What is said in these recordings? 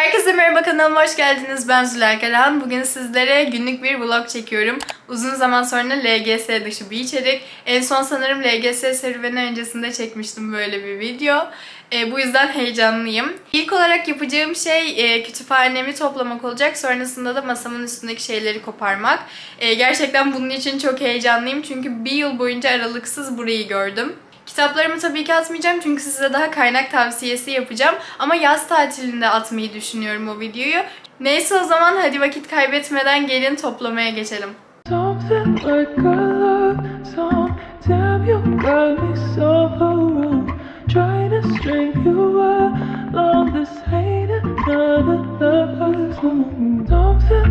Herkese merhaba kanalıma hoş geldiniz. Ben Zülal Karahan. Bugün sizlere günlük bir vlog çekiyorum. Uzun zaman sonra LGS dışı bir içerik. En son sanırım LGS serüveni öncesinde çekmiştim böyle bir video. E, bu yüzden heyecanlıyım. İlk olarak yapacağım şey e, kütüphanemi toplamak olacak. Sonrasında da masamın üstündeki şeyleri koparmak. E, gerçekten bunun için çok heyecanlıyım. Çünkü bir yıl boyunca aralıksız burayı gördüm. Kitaplarımı tabii ki atmayacağım çünkü size daha kaynak tavsiyesi yapacağım. Ama yaz tatilinde atmayı düşünüyorum o videoyu. Neyse o zaman hadi vakit kaybetmeden gelin toplamaya geçelim. Something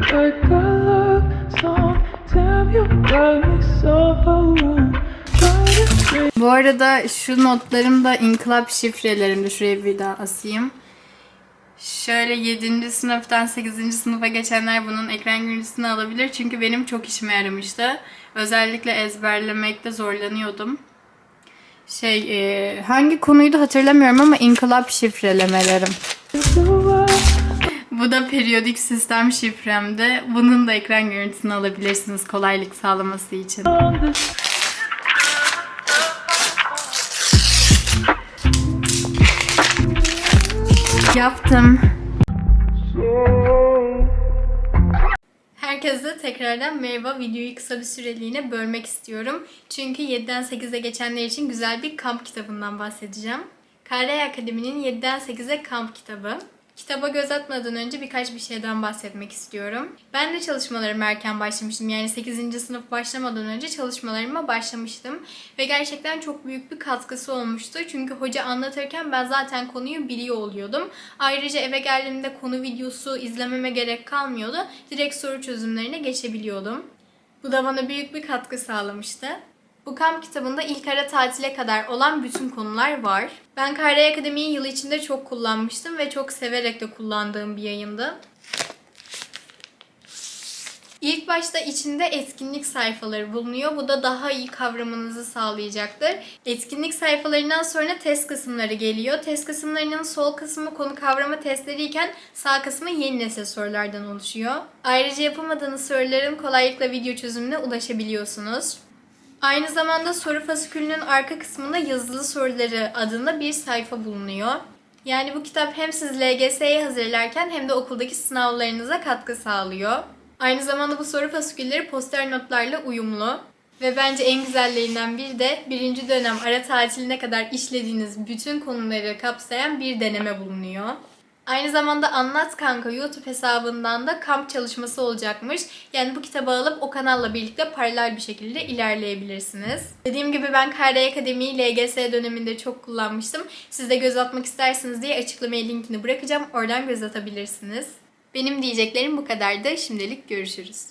like Bu arada şu notlarım da inkılap şifrelerimde. Şuraya bir daha asayım. Şöyle 7. sınıftan 8. sınıfa geçenler bunun ekran görüntüsünü alabilir. Çünkü benim çok işime yaramıştı. Özellikle ezberlemekte zorlanıyordum. Şey, e, hangi konuydu hatırlamıyorum ama inkılap şifrelemelerim. Bu da periyodik sistem şifremde. Bunun da ekran görüntüsünü alabilirsiniz kolaylık sağlaması için. Yaptım. Herkese tekrardan merhaba. Videoyu kısa bir süreliğine bölmek istiyorum. Çünkü 7'den 8'e geçenler için güzel bir kamp kitabından bahsedeceğim. Kare Akademi'nin 7'den 8'e kamp kitabı. Kitaba göz atmadan önce birkaç bir şeyden bahsetmek istiyorum. Ben de çalışmalarıma erken başlamıştım. Yani 8. sınıf başlamadan önce çalışmalarıma başlamıştım. Ve gerçekten çok büyük bir katkısı olmuştu. Çünkü hoca anlatırken ben zaten konuyu biliyor oluyordum. Ayrıca eve geldiğimde konu videosu izlememe gerek kalmıyordu. Direkt soru çözümlerine geçebiliyordum. Bu da bana büyük bir katkı sağlamıştı. Bu kamp kitabında ilk ara tatile kadar olan bütün konular var. Ben Kare Akademi'yi yıl içinde çok kullanmıştım ve çok severek de kullandığım bir yayındı. İlk başta içinde etkinlik sayfaları bulunuyor. Bu da daha iyi kavramanızı sağlayacaktır. Etkinlik sayfalarından sonra test kısımları geliyor. Test kısımlarının sol kısmı konu kavrama testleri iken sağ kısmı yeni nesil sorulardan oluşuyor. Ayrıca yapamadığınız soruların kolaylıkla video çözümüne ulaşabiliyorsunuz. Aynı zamanda soru fasikülünün arka kısmında yazılı soruları adında bir sayfa bulunuyor. Yani bu kitap hem siz LGS'ye hazırlarken hem de okuldaki sınavlarınıza katkı sağlıyor. Aynı zamanda bu soru fasikülleri poster notlarla uyumlu. Ve bence en güzellerinden biri de birinci dönem ara tatiline kadar işlediğiniz bütün konuları kapsayan bir deneme bulunuyor. Aynı zamanda Anlat Kanka YouTube hesabından da kamp çalışması olacakmış. Yani bu kitabı alıp o kanalla birlikte paralel bir şekilde ilerleyebilirsiniz. Dediğim gibi ben KR Akademi'yi LGS döneminde çok kullanmıştım. Siz de göz atmak isterseniz diye açıklamaya linkini bırakacağım. Oradan göz atabilirsiniz. Benim diyeceklerim bu kadardı. Şimdilik görüşürüz.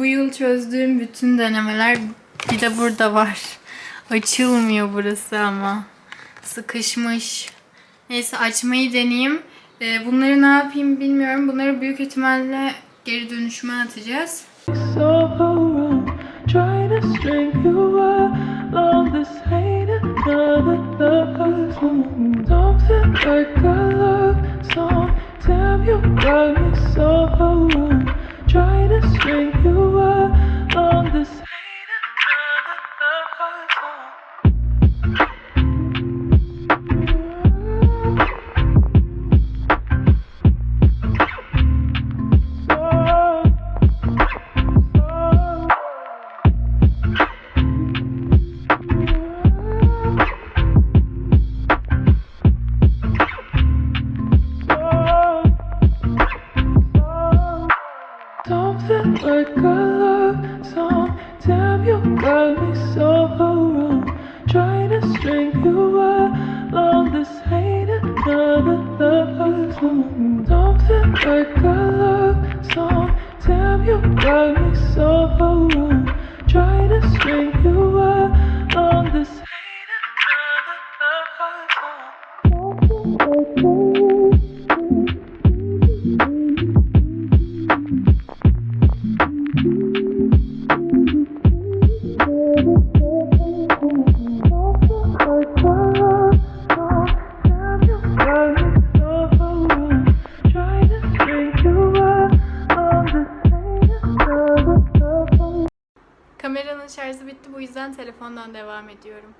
Bu yıl çözdüğüm bütün denemeler bir de burada var. Açılmıyor burası ama. Sıkışmış. Neyse açmayı deneyeyim. Ee, Bunları ne yapayım bilmiyorum. Bunları büyük ihtimalle geri dönüşüme atacağız. so love song. Something like a love song. Damn, you got me so wrong. Trying to string you along this ain't another bitti bu yüzden telefondan devam ediyorum.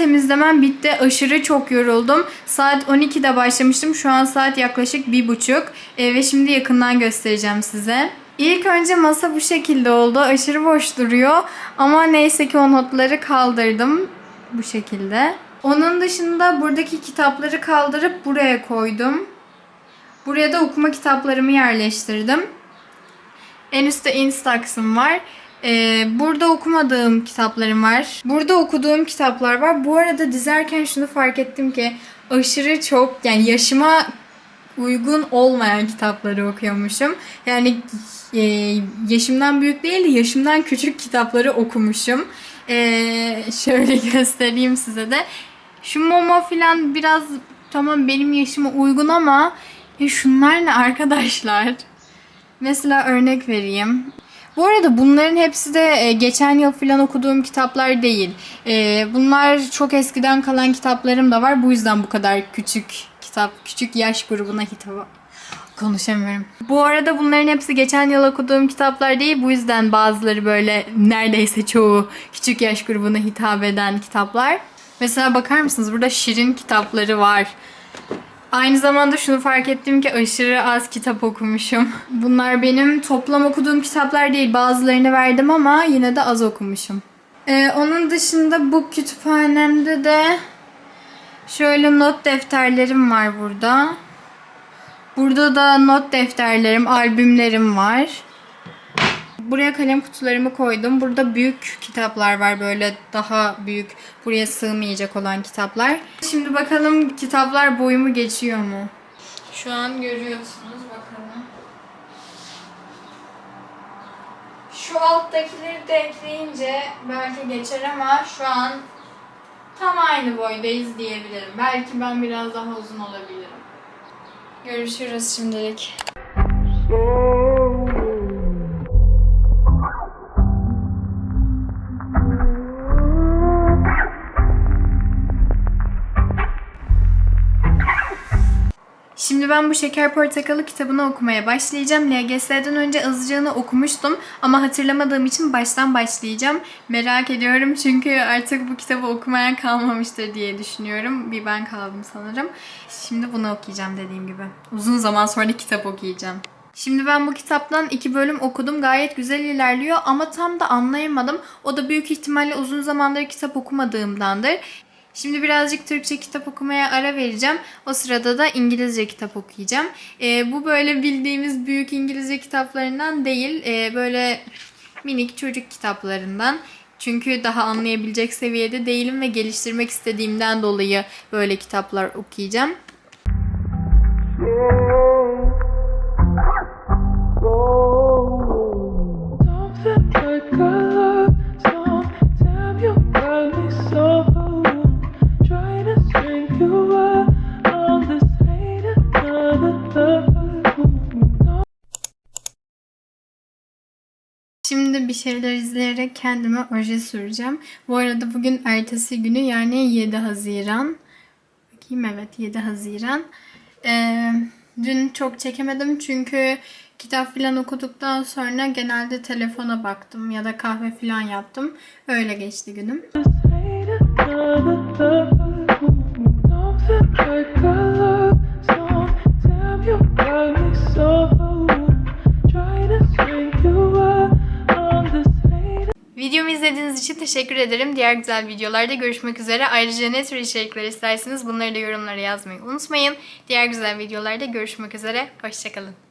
Temizlemem bitti. Aşırı çok yoruldum. Saat 12'de başlamıştım. Şu an saat yaklaşık 1.30. E, ve şimdi yakından göstereceğim size. İlk önce masa bu şekilde oldu. Aşırı boş duruyor. Ama neyse ki o notları kaldırdım. Bu şekilde. Onun dışında buradaki kitapları kaldırıp buraya koydum. Buraya da okuma kitaplarımı yerleştirdim. En üstte Instax'ım var. Ee, burada okumadığım kitaplarım var. Burada okuduğum kitaplar var. Bu arada dizerken şunu fark ettim ki aşırı çok yani yaşıma uygun olmayan kitapları okuyormuşum. Yani e, yaşımdan büyük değil de yaşımdan küçük kitapları okumuşum. Ee, şöyle göstereyim size de. Şu Momo filan biraz tamam benim yaşıma uygun ama ya şunlar ne arkadaşlar? Mesela örnek vereyim. Bu arada bunların hepsi de e, geçen yıl falan okuduğum kitaplar değil. E, Bunlar çok eskiden kalan kitaplarım da var. Bu yüzden bu kadar küçük kitap, küçük yaş grubuna hitap konuşamıyorum. Bu arada bunların hepsi geçen yıl okuduğum kitaplar değil. Bu yüzden bazıları böyle neredeyse çoğu küçük yaş grubuna hitap eden kitaplar. Mesela bakar mısınız burada şirin kitapları var. Aynı zamanda şunu fark ettim ki aşırı az kitap okumuşum. Bunlar benim toplam okuduğum kitaplar değil. Bazılarını verdim ama yine de az okumuşum. Ee, onun dışında bu kütüphanemde de şöyle not defterlerim var burada. Burada da not defterlerim, albümlerim var. Buraya kalem kutularımı koydum. Burada büyük kitaplar var böyle daha büyük buraya sığmayacak olan kitaplar. Şimdi bakalım kitaplar boyumu geçiyor mu? Şu an görüyorsunuz bakalım. Şu alttakileri de ekleyince belki geçer ama şu an tam aynı boydayız diyebilirim. Belki ben biraz daha uzun olabilirim. Görüşürüz şimdilik. Ben bu Şeker Portakalı kitabını okumaya başlayacağım. LGS'den önce azıcığını okumuştum ama hatırlamadığım için baştan başlayacağım. Merak ediyorum çünkü artık bu kitabı okumayan kalmamıştır diye düşünüyorum. Bir ben kaldım sanırım. Şimdi bunu okuyacağım dediğim gibi. Uzun zaman sonra kitap okuyacağım. Şimdi ben bu kitaptan iki bölüm okudum. Gayet güzel ilerliyor ama tam da anlayamadım. O da büyük ihtimalle uzun zamandır kitap okumadığımdandır. Şimdi birazcık Türkçe kitap okumaya ara vereceğim. O sırada da İngilizce kitap okuyacağım. Ee, bu böyle bildiğimiz büyük İngilizce kitaplarından değil. Ee, böyle minik çocuk kitaplarından. Çünkü daha anlayabilecek seviyede değilim ve geliştirmek istediğimden dolayı böyle kitaplar okuyacağım. Şeyler izleyerek kendime oje süreceğim. Bu arada bugün ertesi günü yani 7 Haziran. Bakayım evet 7 Haziran. Ee, dün çok çekemedim çünkü kitap falan okuduktan sonra genelde telefona baktım ya da kahve falan yaptım. Öyle geçti günüm. Videomu izlediğiniz için teşekkür ederim. Diğer güzel videolarda görüşmek üzere. Ayrıca ne tür içerikler isterseniz bunları da yorumlara yazmayı unutmayın. Diğer güzel videolarda görüşmek üzere. Hoşçakalın.